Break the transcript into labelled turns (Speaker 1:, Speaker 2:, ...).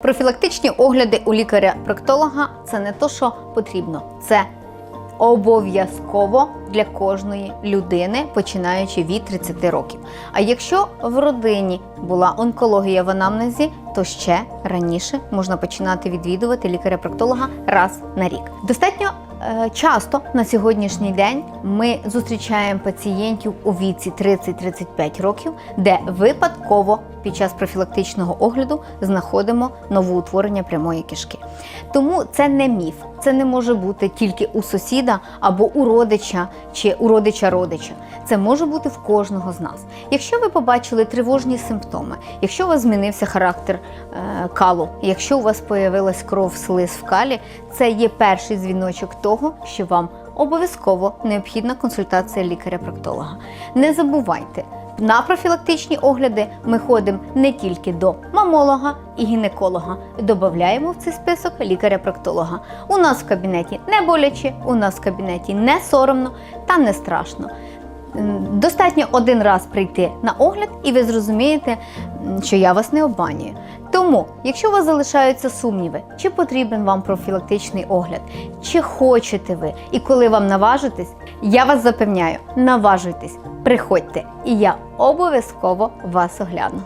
Speaker 1: Профілактичні огляди у лікаря-проктолога це не то, що потрібно, це обов'язково для кожної людини, починаючи від 30 років. А якщо в родині була онкологія в анамнезі, то ще раніше можна починати відвідувати лікаря-проктолога раз на рік. Достатньо е, часто на сьогоднішній день ми зустрічаємо пацієнтів у віці 30-35 років, де випадково під час профілактичного огляду знаходимо новоутворення прямої кишки. Тому це не міф, це не може бути тільки у сусіда або у родича чи у родича родича. Це може бути в кожного з нас. Якщо ви побачили тривожні симптоми, якщо у вас змінився характер е, калу, якщо у вас появилась кров, слиз в калі, це є перший дзвіночок того, що вам обов'язково необхідна консультація лікаря-проктолога. Не забувайте. На профілактичні огляди ми ходимо не тільки до мамолога і гінеколога, додаємо в цей список лікаря-проктолога. У нас в кабінеті не боляче, у нас в кабінеті не соромно та не страшно. Достатньо один раз прийти на огляд, і ви зрозумієте, що я вас не обманюю. Тому, якщо у вас залишаються сумніви, чи потрібен вам профілактичний огляд, чи хочете ви, і коли вам наважитись, я вас запевняю, наважуйтесь, приходьте, і я обов'язково вас огляну.